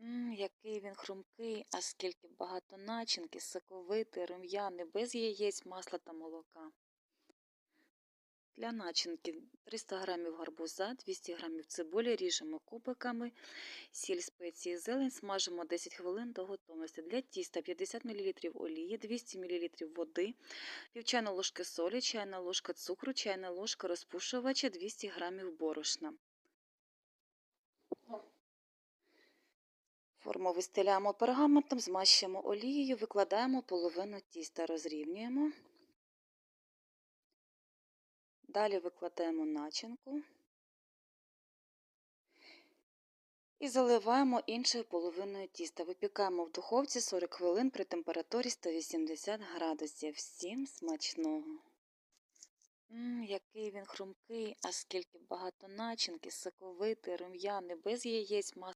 М, який він хрумкий, а скільки багато начинки, соковитий, рум'яний, без яєць, масла та молока. Для начинки 300 г гарбуза, 200 г цибулі ріжемо кубиками, сіль, спеції, зелень, смажимо 10 хвилин до готовності. Для тіста 50 мл олії, 200 мл води, пів чайної ложки солі, чайна ложка цукру, чайна ложка розпушувача, 200 г борошна. Форму вистеляємо пергаментом, змащуємо олією, викладаємо половину тіста, розрівнюємо. Далі викладаємо начинку і заливаємо іншою половиною тіста. Випікаємо в духовці 40 хвилин при температурі 180 градусів. Всім смачного! М, який він хрумкий, а скільки багато начинки, соковитий, рум'яний, без яєць, масла.